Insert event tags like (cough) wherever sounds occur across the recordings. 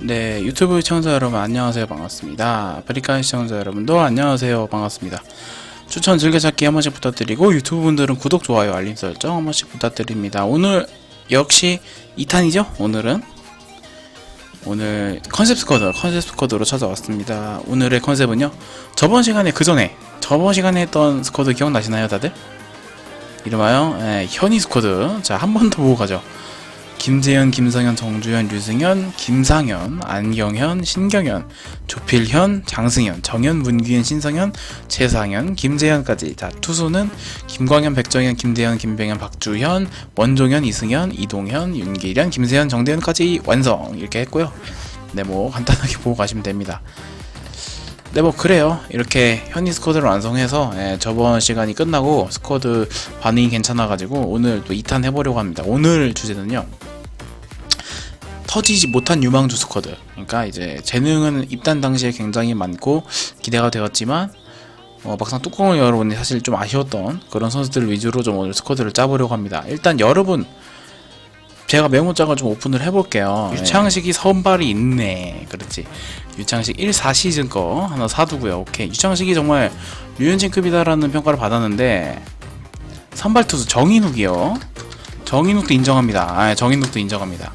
네, 유튜브 시청자 여러분 안녕하세요. 반갑습니다. 아프리카 시청자 여러분도 안녕하세요. 반갑습니다. 추천 즐겨찾기 한 번씩 부탁드리고 유튜브 분들은 구독, 좋아요, 알림 설정 한 번씩 부탁드립니다. 오늘 역시 2탄이죠? 오늘은 오늘 컨셉 스쿼드, 컨셉 스쿼드로 찾아왔습니다. 오늘의 컨셉은요. 저번 시간에 그 전에 저번 시간에 했던 스쿼드 기억나시나요, 다들? 이름하여 예, 현이 스쿼드. 자, 한 번 더 보고 가죠. 김재현, 김성현, 정주현, 류승현, 김상현, 안경현, 신경현, 조필현, 장승현, 정현, 문규현, 신성현, 최상현, 김재현까지. 자, 투수는 김광현, 백정현, 김대현, 김병현, 박주현, 원종현, 이승현, 이동현, 윤기련, 김세현, 정대현까지 완성. 이렇게 했고요. 네, 뭐 간단하게 보고 가시면 됩니다. 네, 뭐 그래요. 이렇게 현이 스쿼드를 완성해서 예, 저번 시간이 끝나고 스쿼드 반응이 괜찮아가지고 오늘 또 2탄 해보려고 합니다. 오늘 주제는요. 터지지 못한 유망주 스쿼드. 그러니까 이제 재능은 입단 당시에 굉장히 많고 기대가 되었지만 어, 막상 뚜껑을 열어보니 사실 좀 아쉬웠던 그런 선수들 위주로 좀 오늘 스쿼드를 짜보려고 합니다. 일단 여러분 제가 메모장을 좀 오픈을 해볼게요. 유창식이 선발이 있네. 그렇지. 유창식 1, 4시즌 거 하나 사두고요. 오케이. 유창식이 정말 류현진급이다라는 평가를 받았는데 선발 투수 정인욱이요. 정인욱도 인정합니다. 아, 정인욱도 인정합니다.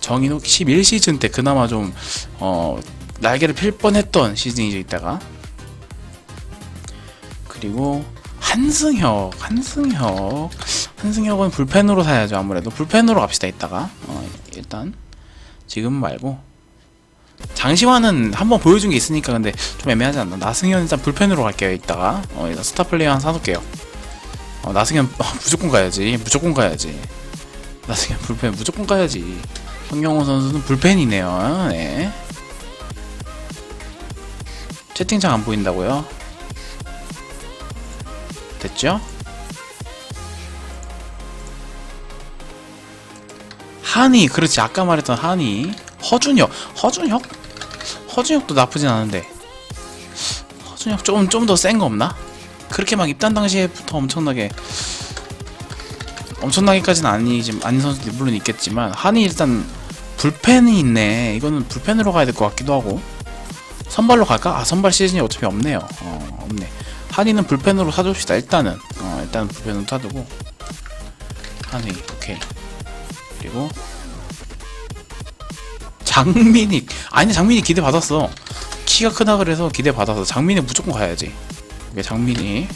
정인욱 11시즌 때 그나마 좀 어, 날개를 필 뻔했던 시즌이죠 이따가. 그리고 한승혁, 한승혁, 한승혁은 불펜으로 사야죠 아무래도 불펜으로 갑시다 이따가. 어, 일단 지금 말고 장시환은 한번 보여준 게 있으니까 근데 좀 애매하지 않나? 나승현 일단 불펜으로 갈게요 이따가. 어, 일단 스타 플레이어 하나 사놓을게요. 어, 나승현 (laughs) 어, 무조건 가야지, 무조건 가야지. 나승현 불펜 무조건 가야지. 황경호 선수는 불펜이네요. 네. 채팅창 안 보인다고요? 됐죠? 한이 그렇지. 아까 말했던 한이. 허준혁. 허준혁? 허준혁도 나쁘진 않은데. 허준혁 조금 좀 더 센 거 없나? 그렇게 막 입단 당시에부터 엄청나게 엄청나게까지는 아니지 아닌 선수들이 물론 있겠지만 한이 일단 불펜이 있네. 이거는 불펜으로 가야 될 것 같기도 하고. 선발로 갈까? 아 선발 시즌이 어차피 없네요. 어 없네. 한이는 불펜으로 사줍시다 일단은. 어 일단 불펜으로 사두고. 한이 오케이 그리고 장민이 아니 장민이 기대 받았어. 키가 크다 그래서 기대 받아서 장민이 무조건 가야지. 이게 장민이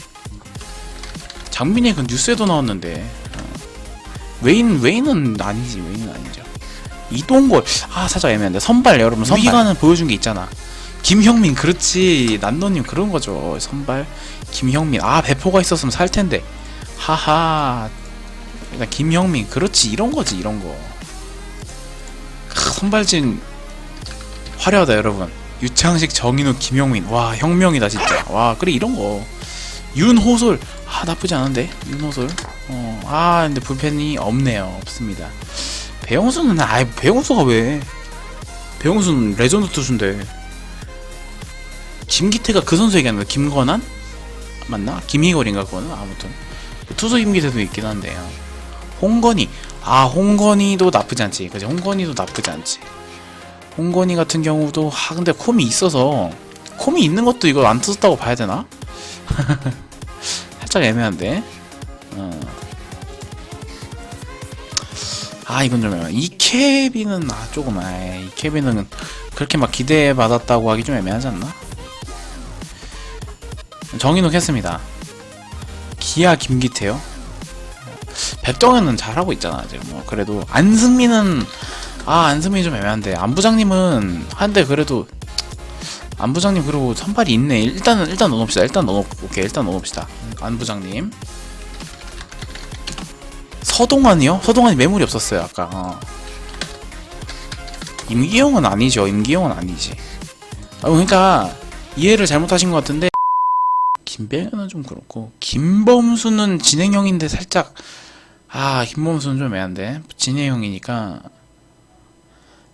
장민이 그 뉴스에도 나왔는데. 어. 웨인 웨인은 아니지 웨인은 아니죠. 이동걸. 아 살짝 애매한데. 선발 여러분 선발. 위가는 보여준 게 있잖아. 김형민 그렇지. 난너님 그런 거죠. 선발 김형민. 아 배포가 있었으면 살 텐데. 하하 일단 김형민 그렇지 이런 거지 이런 거. 크, 선발진 화려하다 여러분. 유창식 정인우 김형민. 와 혁명이다 진짜. 와 그래 이런 거. 윤호솔. 아 나쁘지 않은데 윤호솔. 어 아 근데 불펜이 없네요. 없습니다. 배영수는 아이 배영수가 왜? 배영수는 레전드 투수인데. 김기태가 그 선수 얘기하는 거 김건환? 맞나? 김희걸인가 그거는? 아무튼. 투수 김기태도 있긴 한데요 홍건희. 아 홍건희도 나쁘지 않지. 그지? 홍건희도 나쁘지 않지. 홍건희 같은 경우도 아 근데 콤이 있어서 콤이 있는 것도 이거 안 뜯었다고 봐야 되나? (laughs) 살짝 애매한데. 어. 아 이건 좀 애매해. 이케비는 아 조금 아 이 케비는 그렇게 막 기대 받았다고 하기 좀 애매하지 않나? 정인욱 했습니다. 기아 김기태요 백정현은 잘하고 있잖아 지금. 뭐 그래도 안승민은 아 안승민이 좀 애매한데. 안부장님은 한데 그래도 안부장님 그리고 선발이 있네. 일단은 일단 넣어놓읍시다. 일단 넣어 오케이. 일단 넣어놓읍시다. 안부장님. 서동환이요? 서동환이 매물이 없었어요 아까. 어. 임기영은 아니죠. 임기영은 아니지. 아, 그러니까 이해를 잘못하신 것 같은데. 김배현은 좀 그렇고. 김범수는 진행형인데 살짝 아 김범수는 좀 애한데 진행형이니까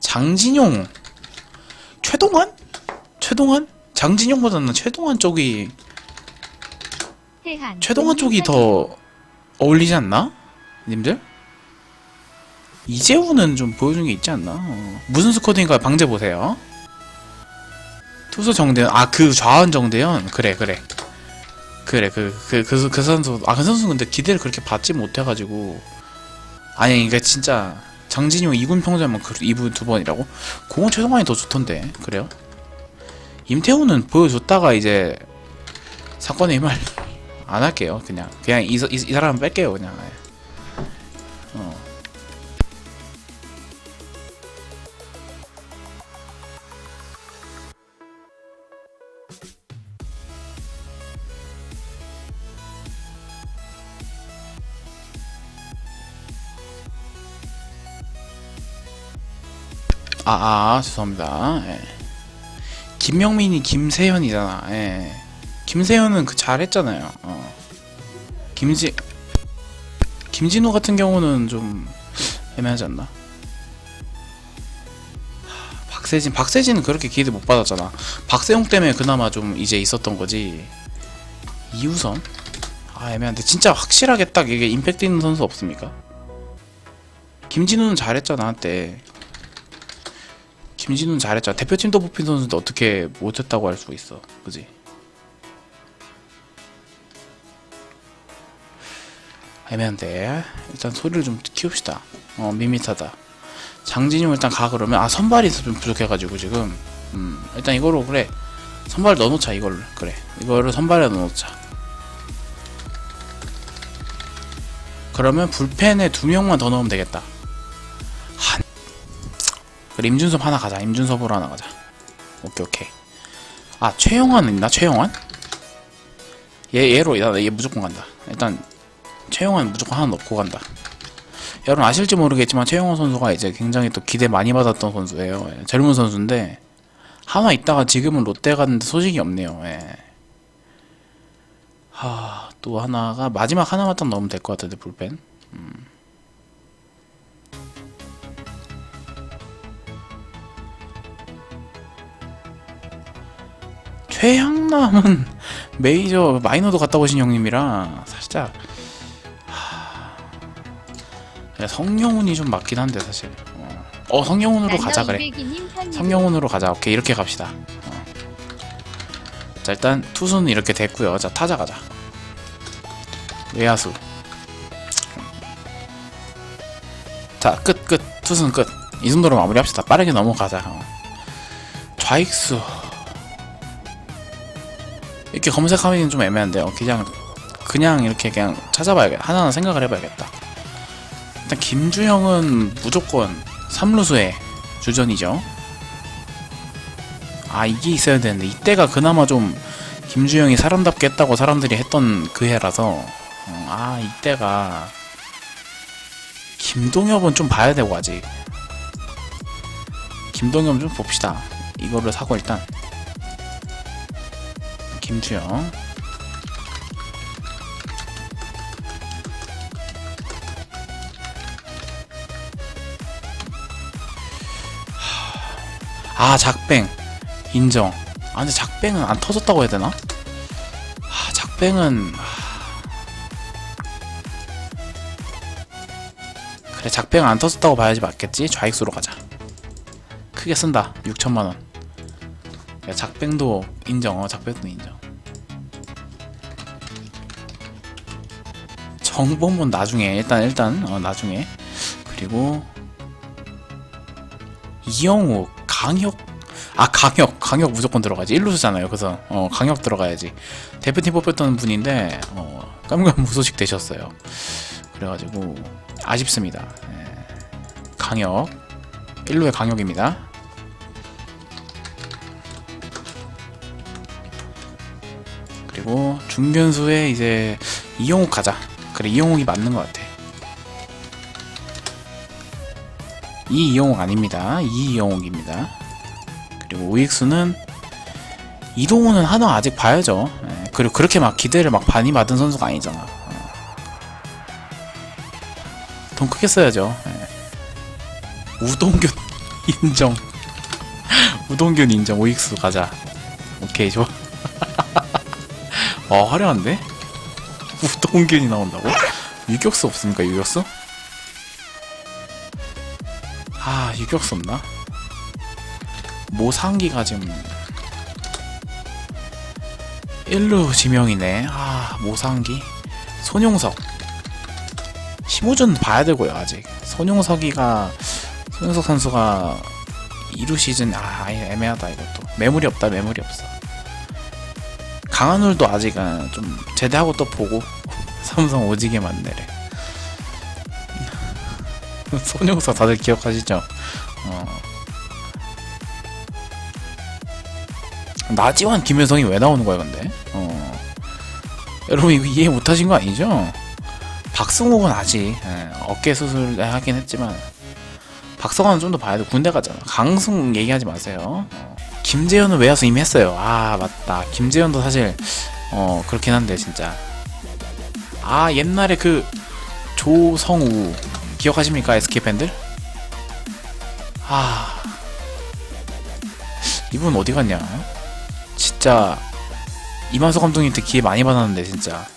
장진용 최동환? 최동환? 장진용보다는 최동환 쪽이 최동환 쪽이 더 어울리지 않나? 님들? 이재우는 좀 보여준 게 있지 않나? 어. 무슨 스쿼드인가 방제 보세요. 투수 정대현, 아, 그 좌완 정대현? 그래, 그래. 그래, 그, 그, 그, 그 선수, 아, 그 선수 근데 기대를 그렇게 받지 못해가지고. 아니, 이게 진짜, 장진용 2군 평점은 그 2분 두 번이라고? 공은 최동환이 더 좋던데, 그래요? 임태우는 보여줬다가 이제, 사건의 힘을 안 할게요. 그냥 그냥 이, 이, 이 사람 뺄게요. 그냥. 예. 어. 아, 아, 죄송합니다. 예. 김명민이 김세현이잖아. 예. 김세현은 그 잘했잖아요. 어. 김지 김진우 같은 경우는 좀 애매하지 않나? 하, 박세진 박세진은 그렇게 기대 못 받았잖아. 박세용 때문에 그나마 좀 이제 있었던 거지. 이우선 아 애매한데 진짜 확실하게 딱 이게 임팩트 있는 선수 없습니까? 김진우는 잘했잖아 한때. 김진우는 잘했잖아. 대표팀도 뽑힌 선수인데 어떻게 못했다고 할 수 있어, 그지? 애매한데. 일단 소리를 좀 키웁시다. 어 밋밋하다. 장진용 일단 가 그러면. 아 선발이 좀 부족해가지고 지금. 음 일단 이거로 그래. 선발 넣어놓자 이걸. 그래. 이거를 선발에 넣어놓자. 그러면 불펜에 두 명만 더 넣으면 되겠다. 한 그래 임준섭 하나 가자 임준섭으로 하나 가자 오케이 오케이 아 최영환 있나 최영환 얘 얘로 얘, 얘 무조건 간다 일단 최용환 무조건 하나 넣고 간다. 여러분 아실지 모르겠지만 최용환 선수가 이제 굉장히 또 기대 많이 받았던 선수예요. 예, 젊은 선수인데 하나 있다가 지금은 롯데 갔는데 소식이 없네요. 예. 하, 또 하나가 마지막 하나만 딱 넣으면 될 것 같은데 불펜. 음. 최양남은 메이저 마이너도 갔다 오신 형님이라 살짝 야, 성령훈이 좀 맞긴 한데 사실. 어, 어 성령훈으로 가자 그래. 성령훈으로 가자. 오케이 이렇게 갑시다. 어. 자 일단 투수는 이렇게 됐고요. 자 타자 가자. 외야수. 자끝 끝. 투수는 끝. 이 정도로 마무리합시다. 빠르게 넘어가자. 어. 좌익수. 이렇게 검색하면 좀 애매한데 요. 그냥 그냥 이렇게 그냥 찾아봐야겠다. 하나하나 생각을 해봐야겠다. 일단 김주영은 무조건 3루수의 주전이죠. 아 이게 있어야 되는데 이때가 그나마 좀 김주영이 사람답게 했다고 사람들이 했던 그 해라서 어, 아 이때가 김동엽은 좀 봐야 되고 아직 김동엽 좀 봅시다. 이거를 사고 일단 김주영 아 작뱅. 인정. 아 근데 작뱅은 안 터졌다고 해야 되나? 아 작뱅은 아... 그래 작뱅은 안 터졌다고 봐야지 맞겠지? 좌익수로 가자. 크게 쓴다. 6천만원. 야 작뱅도 인정. 어 작뱅도 인정. 정보문 나중에 일단 일단 어 나중에. 그리고 이영욱 강혁 아 강혁 강혁 무조건 들어가지. 1루수잖아요 그래서. 어 강혁 들어가야지. 대표팀 뽑혔던 분인데 어 깜깜 무소식 되셨어요. 그래가지고 아쉽습니다. 예. 강혁. 1루의 강혁입니다 그리고 중견수에 이제 이영욱 가자 그래 이영욱이 맞는 것 같아 이 이영욱 아닙니다. 이 이영욱입니다. 그리고 우익수는 이동호는 하나 아직 봐야죠. 예, 그리고 그렇게 막 기대를 막 많이 받은 선수가 아니잖아. 어. 돈 크게 써야죠. 예. 우동균 (laughs) 인정. (laughs) 우동균 인정. 우익수 가자. 오케이 좋아. 어 화려한데? 우동균이 나온다고? 유격수 없습니까 유격수? 아 유격수 없나? 모상기가 지금 일루 지명이네 아 모상기 손용석 심우준 봐야 되고요 아직 손용석이가 손용석 선수가 2루 시즌 아 애매하다 이것도 매물이 없다 매물이 없어 강한울도 아직은 좀 제대하고 또 보고 삼성 오지게 만내래 (laughs) 손용석 다들 기억하시죠? 어. 나지완 김효성이 왜 나오는 거야 근데? 어. 여러분 이거 이해 못하신 거 아니죠? 박승욱은 아직 예, 어깨 수술 하긴 했지만 박성환은 좀 더 봐야 돼 군대 가잖아 강승 얘기하지 마세요 어. 김재현은 왜 와서 이미 했어요? 아 맞다. 김재현도 사실 어 그렇긴 한데 진짜. 아 옛날에 그 조성우 기억하십니까? SK 팬들? 아. 이분 어디 갔냐? 진짜 이만석 감독님한테 기회 많이 받았는데 진짜.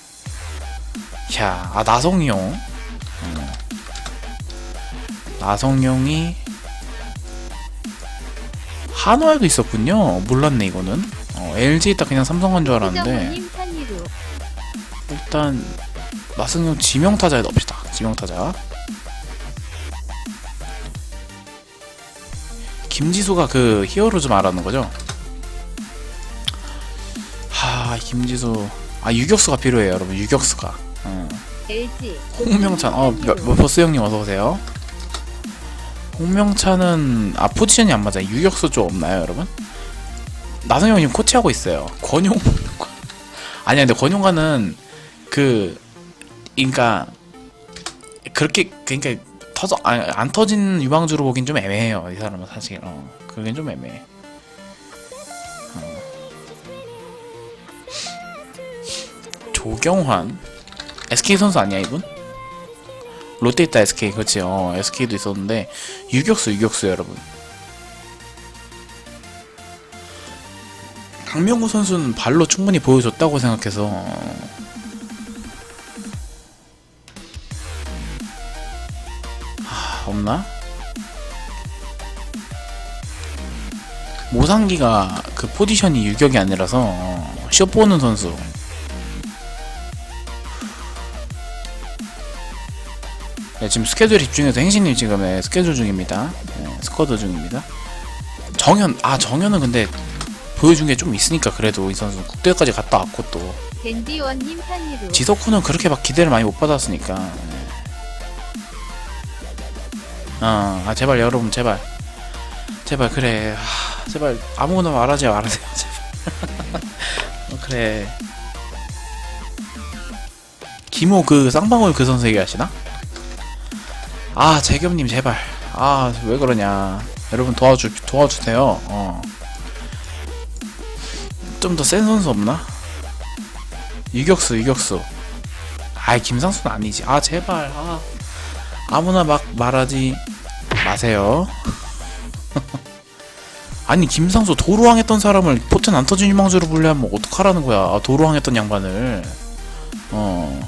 야, 아 나성용? 음. 나성용이 한화에도 있었군요. 몰랐네 이거는. 어, LG 있다 그냥 삼성 간 줄 알았는데. 일단 나승용 지명 타자에 넣읍시다. 지명 타자. 김지수가 그 히어로 즈 말하는 거죠? 하 김지수. 아 유격수가 필요해요 여러분. 유격수가. 어. LG. 홍명찬. 어 버스 형님 어서 오세요 홍명찬은 아 포지션이 안 맞아 유격수 쪽 없나요 여러분? 나성형 님 코치하고 있어요 권용 (laughs) 아니야 근데 권용관은 그 그니까 그렇게 그니까 터져 아, 안 터진 유망주로 보긴 좀 애매해요 이 사람은 사실 어 그게 좀 애매해 어. 조경환 SK 선수 아니야 이분? 롯데 있다 SK 그렇지. 어 SK도 있었는데 유격수 유격수 여러분. 강명구 선수는 발로 충분히 보여줬다고 생각해서 하, 없나? 모상기가 그 포지션이 유격이 아니라서 어, 슛 보는 선수 네, 지금 스케줄에 집중해서 행신님 지금 네, 스케줄 중입니다. 네, 스쿼드 중입니다. 정현, 아 정현은 근데 보여준 게 좀 있으니까 그래도 이 선수 국대까지 갔다 왔고 또 댄디원님 산이루 지석훈은 그렇게 막 기대를 많이 못 받았으니까. 네. 어, 아 제발 여러분 제발 제발 그래 하, 제발 아무거나 말하지 말아세요 (laughs) 제발 어, 그래 김호 그 쌍방울 그 선수 얘기하시나? 아 재겸님 제발. 아 왜 그러냐. 여러분 도와주 도와주세요. 어. 좀 더 센 선수 없나? 유격수 유격수. 아이 김상수는 아니지. 아 제발. 아. 아무나 막 말하지 마세요. (laughs) 아니 김상수 도루왕 했던 사람을 포텐 안 터진 유망주로 분류하면 어떡하라는 거야. 아, 도루왕 했던 양반을. 어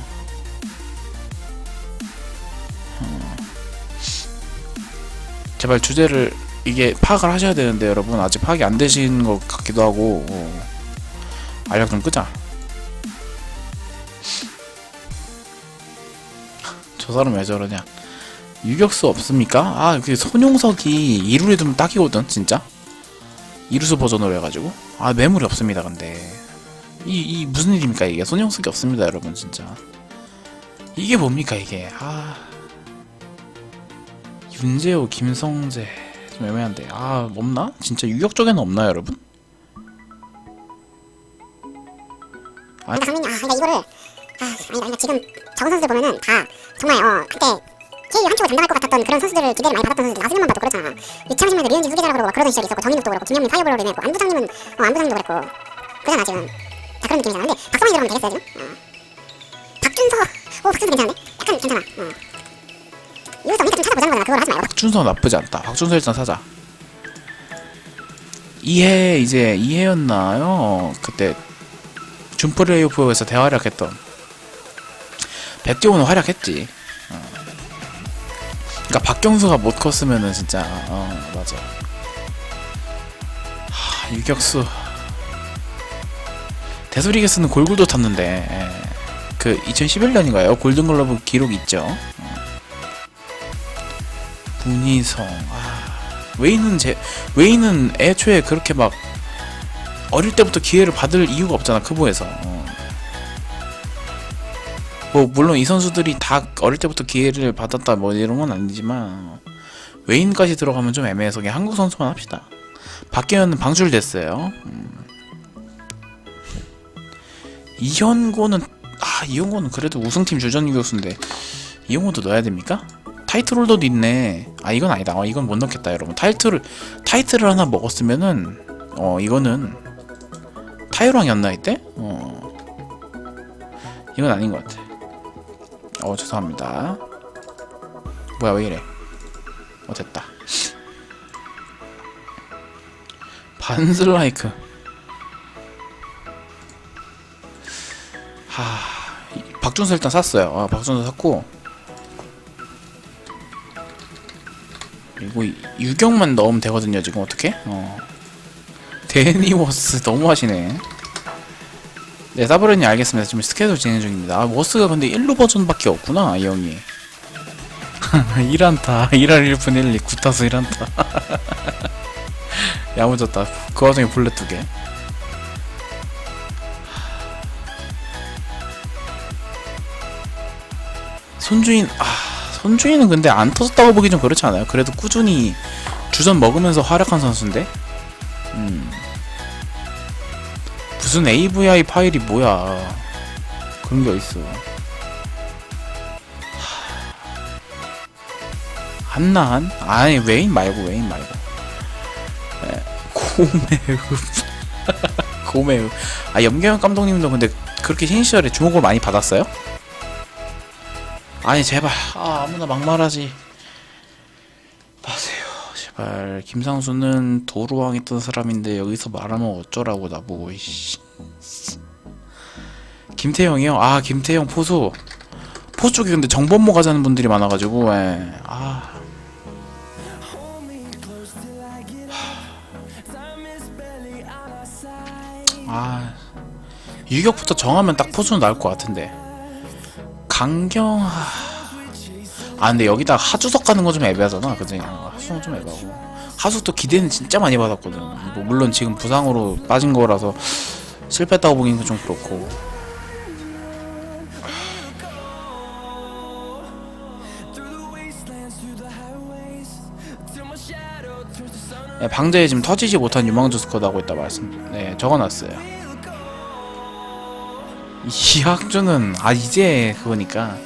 제발 주제를 이게 파악을 하셔야 되는데 여러분 아직 파악이 안 되신 것 같기도 하고 어. 알약 좀 끄자. 저 사람 왜 저러냐. 유격수 없습니까? 아 그 손용석이 이루에 두면 딱이거든 진짜. 이루수 버전으로 해가지고. 아 매물이 없습니다 근데. 이, 이 무슨 일입니까 이게? 손용석이 없습니다 여러분 진짜. 이게 뭡니까 이게? 아 윤재호 김성재 좀 애매한데 아 없나? 진짜 유격 쪽에는 없나요 여러분? 그러니까 강민이 아 그러니까 이거를 아 아니다 그러니까 지금 적은 선수들 보면은 다 정말 어 그때 KU 한쪽을 담당할 것 같았던 그런 선수들을 기대를 많이 받았던 선수들 나승현만 봐도 그렇잖아 이창심에도 류현진 후계자라고 그러고 막 그러던 시절이 있었고 정인욱도 그렇고 김현민 타이어볼로 내고 안부장님은 어 안부장님도 그랬고 그러잖아 지금 자 그런 느낌이잖아 근데 박성환이 들어가면 되겠어요 지금? 어. 박준서 오 박준서 괜찮은데? 약간 괜찮아 어. 우리가 좀 찾아보자는 거잖아 그걸 하지 말고 박준서 나쁘지 않다. 박준서 일단 사자. 이해 이제 이해였나요? 그때 준플레이오프에서 대활약했던 백지호는 활약했지. 어. 그러니까 박경수가 못 컸으면은 진짜 어 맞아. 하, 유격수 데스리게스는 골고루 탔는데 예. 그 2011년인가요? 골든글러브 기록 있죠. 어. 문희성 아, 웨이는 제 웨이는 애초에 그렇게 막 어릴 때부터 기회를 받을 이유가 없잖아 크보에서. 어. 뭐 물론 이 선수들이 다 어릴 때부터 기회를 받았다 뭐 이런 건 아니지만 웨인까지 들어가면 좀 애매해서 그냥 한국 선수만 합시다. 박계현은 방출됐어요. 음. 이현고는 아 이현고는 그래도 우승팀 주전 유격수인데 이현고도 넣어야 됩니까? 타이틀 홀더도 있네. 아 이건 아니다. 어, 이건 못 넣겠다 여러분. 타이틀을 타이틀을 하나 먹었으면은 어 이거는 타이랑이었나 이때? 어 이건 아닌 것 같아. 어 죄송합니다. 뭐야 왜 이래? 어 됐다. 반슬라이크. 하 이- 박준서 일단 샀어요. 아, 박준서 샀고 그리고 이- 유경만 넣으면 되거든요. 지금 어떻게? 어. 데니워스 너무 하시네. 네, 사브르니 알겠습니다. 지금 스케줄 진행 중입니다. 아, 워스가 근데 1루 버전밖에 없구나, 이 형이. 1안타, 1할 1분 1리, 9타수 1안타. 야무졌다. 그 와중에 볼넷 두 개. 손주인, 아, 손주인은 근데 안 터졌다고 보기 좀 그렇지 않아요? 그래도 꾸준히 주전 먹으면서 활약한 선수인데? 음. 무슨 AVI 파일이 뭐야. 그런 게 어딨어. 한나한? 아니, 웨인 말고, 웨인 말고. 에, 고매우. (laughs) 고매우. 아, 염경현 감독님도 근데 그렇게 흰 시절에 주목을 많이 받았어요? 아니, 제발. 아, 아무나 막말하지. 마세요. 제발. 김상수는 도루왕 있던 사람인데 여기서 말하면 어쩌라고 나보고, 이씨. 김태형이요? 아, 김태형 포수. 포수 쪽에 근데 정범모 가자는 분들이 많아가지고, 예. 아. 아. 유격부터 정하면 딱 포수는 나올 것 같은데. 강경, 아. 아, 근데 여기다 하주석 가는 거 좀 애매하잖아. 그지? 하수석 좀 애매하고. 하수석도 기대는 진짜 많이 받았거든. 뭐 물론 지금 부상으로 빠진 거라서 실패했다고 보기는 좀 그렇고. 네, 방대에 지금 터지지 못한 유망주 스쿼드 하고 있다 말씀. 네, 적어놨어요. 이 학주는 아 이제 그거니까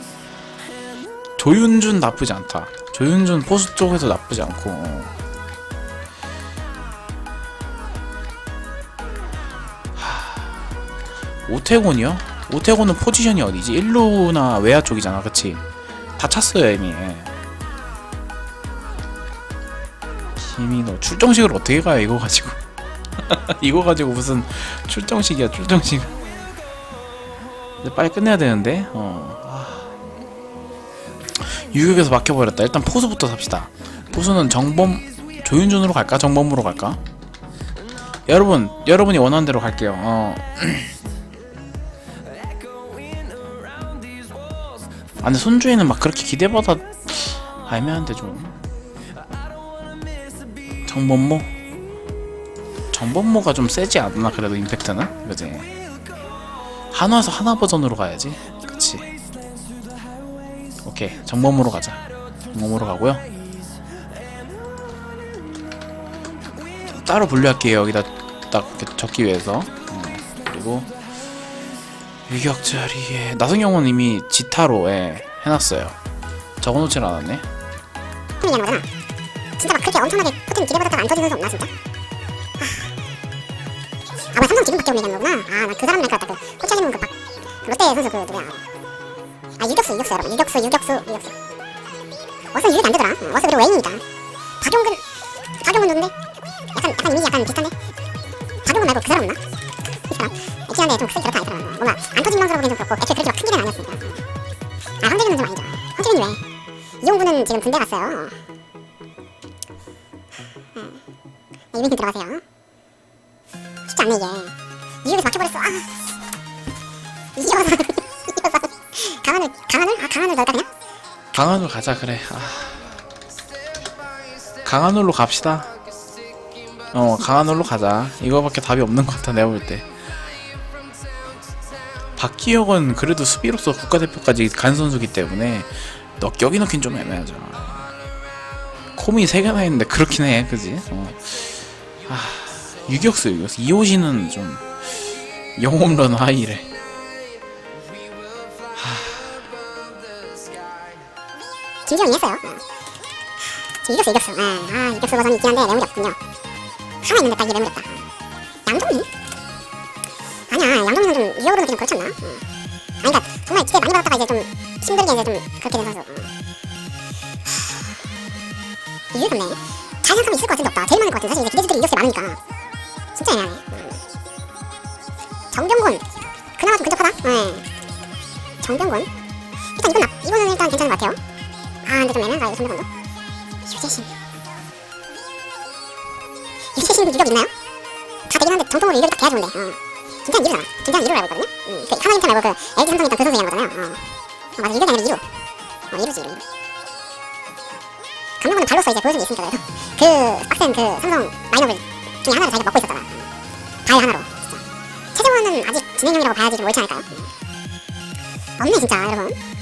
조윤준 나쁘지 않다. 조윤준 포수 쪽에서 나쁘지 않고. 어. 하, 오태곤이요? 오태곤은 포지션이 어디지? 1루나 외야 쪽이잖아, 그치? 다 찼어요 이미. 너 출정식을 어떻게 가요 이거 가지고? (laughs) 이거 가지고 무슨 출정식이야 출정식? 이제 빨리 끝내야 되는데. 어. 아. 유격에서 막혀버렸다. 일단 포수부터 삽시다. 포수는 정범 조윤준으로 갈까? 정범으로 갈까? 여러분, 여러분이 원하는 대로 갈게요. 어. (clears throat) 아 근데 손주에는 막 그렇게 기대보다 애매한데 좀. 정범모? 정범모가 좀 세지 않나 그래도 임팩트는? 그지? 한화에서 하나 버전으로 가야지. 그치. 오케이. 정범으로 가자. 정범으로 가고요. 따로 분류할게요. 여기다 딱 이렇게 적기 위해서. 음, 그리고 유격 자리에 나성경은 이미 지타로 예, 해놨어요. 적어놓질 않았네. 진짜 막 그렇게 엄청나게 포텐 기대받았다가 안 터진 선수 없나 진짜? 박재훈 얘기하는 거구나. 아, 나 그 사람 날것 같다. 그 코치하는 그 박, 그 롯데 선수 그 누구야? 아, 유격수, 유격수 여러분. 유격수, 유격수, 유격수. 워스 유격이 안 되더라. 어, 워스 그리고 웨인이니까. 박용근, 박용근 누군데? 약간, 약간 이미지 약간 비슷한데? 박용근 말고 그 사람 없나? 이 사람. 있긴 한데 좀 그렇다 이 사람. 뭔가 안 터진 선수라고 보기엔 좀 그렇고 애초에 그렇게 막큰 기는 아니었으니까. 아 황재균은 좀 아니죠 황재균이 왜 이용구는 지금 군대 갔어요 네. 이벤트 들어가세요 강한으로 가자 그래. 아. 강한으로 갑시다. 어 강한으로 가자. 이거밖에 답이 없는 것 같아 내가 볼 때. 박기혁은 그래도 수비로서 국가대표까지 간 선수기 때문에 너 여기 넣긴 좀 애매하죠. 콤이 3개나 있는데 그렇긴 해 그지? 어. 아 유격수 유격수. 이호신은 좀 영홈런 하이래 김지영이 했어요 어. 이겼어 이겼어 아, 아 이겼어 버전이 있긴 한데 매물이 없군요 하나 있는데 딱 이게 매물이 없다 양동민? 아니야 양동민은 좀 위협으로는 좀 그렇지 않나? 어. 아니 그니까 정말 기대 많이 받았다가 이제 좀 힘들게 이제 좀 그렇게 된 선수 어. 하... 이유가 없네 잘 생각하면 있을 것 같은데 없다 제일 많을 것 같은데 사실 이제 기대주들이 이겼을 때 많으니까 진짜 애매하네 어. 정병곤 그나마 좀 근접하다? 네. 정병곤 일단 이건 나, 이거는 일단 괜찮은 것 같아요 아 근데 좀 애매한가 이거 정병곤도 유재신 유재신 유격 있나요? 다 되긴 한데 정통으로 유격이 딱 돼야 좋은데 어. 진짜 이루잖아 진짜 이루라고 했거든요 음. 그 하나 인터 말고 그 LG 삼성 있던 그 선수 얘기한 거잖아요 어. 어 맞아 유격이 아니라 이루 어 이루지 이루 감독은 발로서 이제 보여준 게 있으니까 그래도 그 빡센 그 삼성 라인업을 중에 하나를 자기가 먹고 있었잖아 어. 바위 하나로 진짜 최정원은 아직 진행형이라고 봐야지 좀 옳지 않을까요? 음. 없네 진짜 여러분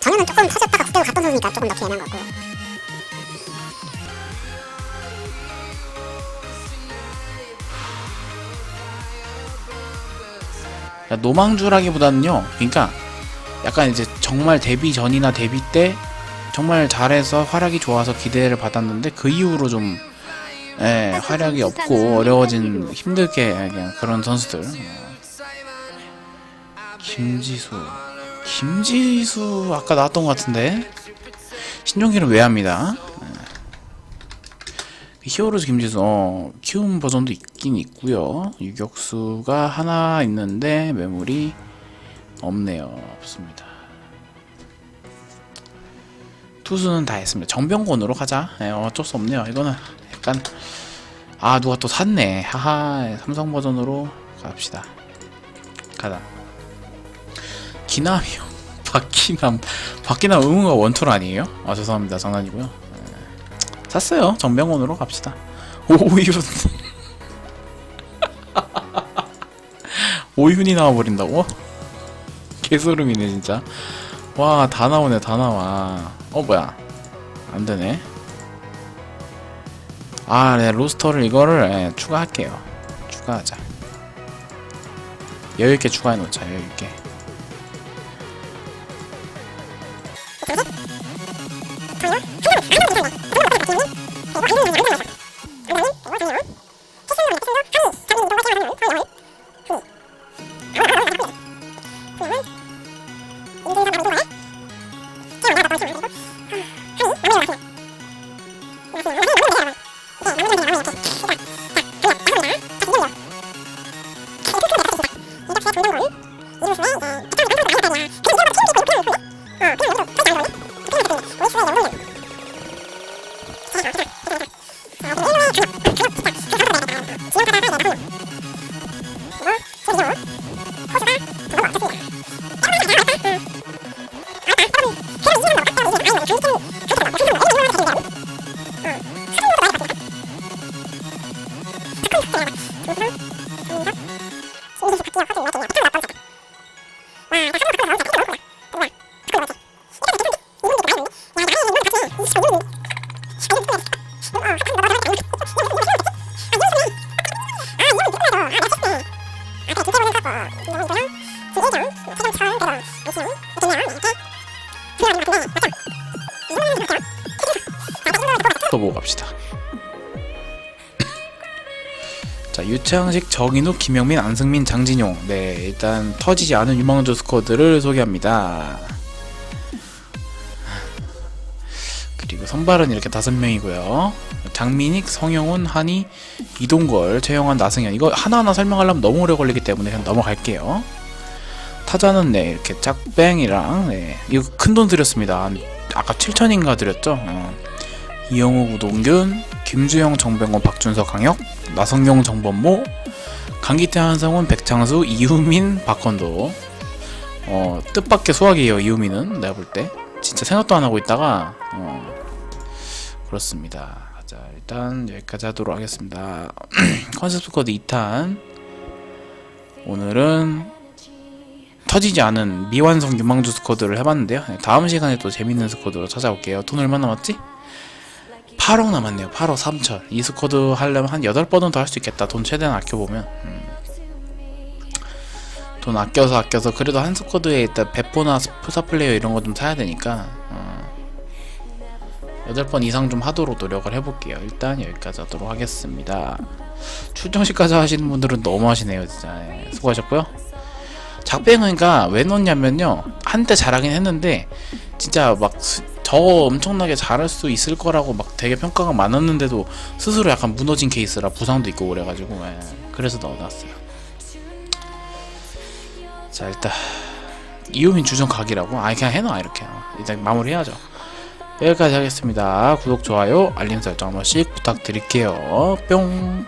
전에는 조금 터졌다가 그대로 갔던 선수니까 조금 넣기 애매한 것 같고 야, 노망주라기보다는요. 그러니까 약간 이제 정말 데뷔 전이나 데뷔 때 정말 잘해서 활약이 좋아서 기대를 받았는데 그 이후로 좀 예, 활약이 없고 어려워진 힘들게 그냥 그런 선수들. 어. 김지수, 김지수 아까 나왔던 것 같은데 신종기는 왜 합니다. 예. 히어로즈 김지수 어, 키움 버전도 있긴 있고요. 유격수가 하나 있는데 매물이 없네요. 없습니다. 투수는 다 했습니다. 정병곤으로 가자. 예, 어쩔 수 없네요. 이거는 약간 아 누가 또 샀네. 하하 삼성 버전으로 갑시다. 가자. 기남이요. (laughs) 박기남. 박기남 의문가 원툴 아니에요? 아 죄송합니다. 장난이고요. 예. 샀어요. 정병원으로 갑시다. 오윤. (laughs) 오윤이 나와버린다고? 개소름이네 진짜. 와 다 나오네 다 나와. 어 뭐야? 안 되네. 아, 네 로스터를 이거를 예, 추가할게요. 추가하자. 여유 있게 추가해 놓자 여유 있게. 정인우, 김영민, 안승민, 장진용. 네 일단 터지지 않은 유망주 스쿼드를 소개합니다. 그리고 선발은 이렇게 다섯 명이고요. 장민익, 성영훈, 한희, 이동걸, 최영환, 나승현. 이거 하나하나 설명하려면 너무 오래 걸리기 때문에 그냥 넘어갈게요. 타자는 네 이렇게 짝뱅이랑 네 이거 큰 돈 들였습니다. 한- 아까 7천인가 들였죠. 어. 이영호, 우동균, 김주영, 정병원, 박준석, 강혁, 나성경, 정범모, 강기태, 한성훈, 백창수, 이유민, 박건도. 어 뜻밖의 수학이에요. 이유민은 내가 볼 때 진짜 생각도 안 하고 있다가 어 그렇습니다. 자 일단 여기까지 하도록 하겠습니다. (clears throat) 컨셉 스쿼드 2탄 오늘은 터지지 않은 미완성 유망주 스쿼드를 해봤는데요. 네, 다음 시간에 또 재밌는 스쿼드로 찾아올게요. 돈 얼마 남았지? 8억 남았네요. 8억 3천. 이 스쿼드 하려면 한 8번은 더 할 수 있겠다. 돈 최대한 아껴보면. 음. 돈 아껴서 아껴서 그래도 한 스쿼드에 일단 배포나 스포사 플레이어 이런 거 좀 사야 되니까 어. 8번 이상 좀 하도록 노력을 해볼게요. 일단 여기까지 하도록 하겠습니다. 출정식까지 하시는 분들은 너무 하시네요. 진짜. 예, 수고하셨고요. 작뱅이가 왜 넣냐면요 한때 잘하긴 했는데 진짜 막 저 엄청나게 잘할 수 있을 거라고 막 되게 평가가 많았는데도 스스로 약간 무너진 케이스라 부상도 있고 그래가지고 예, 그래서 넣어놨어요. 자 일단 이유민 주전 각이라고? 아 그냥 해놔 이렇게. 일단 마무리해야죠. 여기까지 하겠습니다. 구독 좋아요 알림 설정 한 번씩 부탁드릴게요. 뿅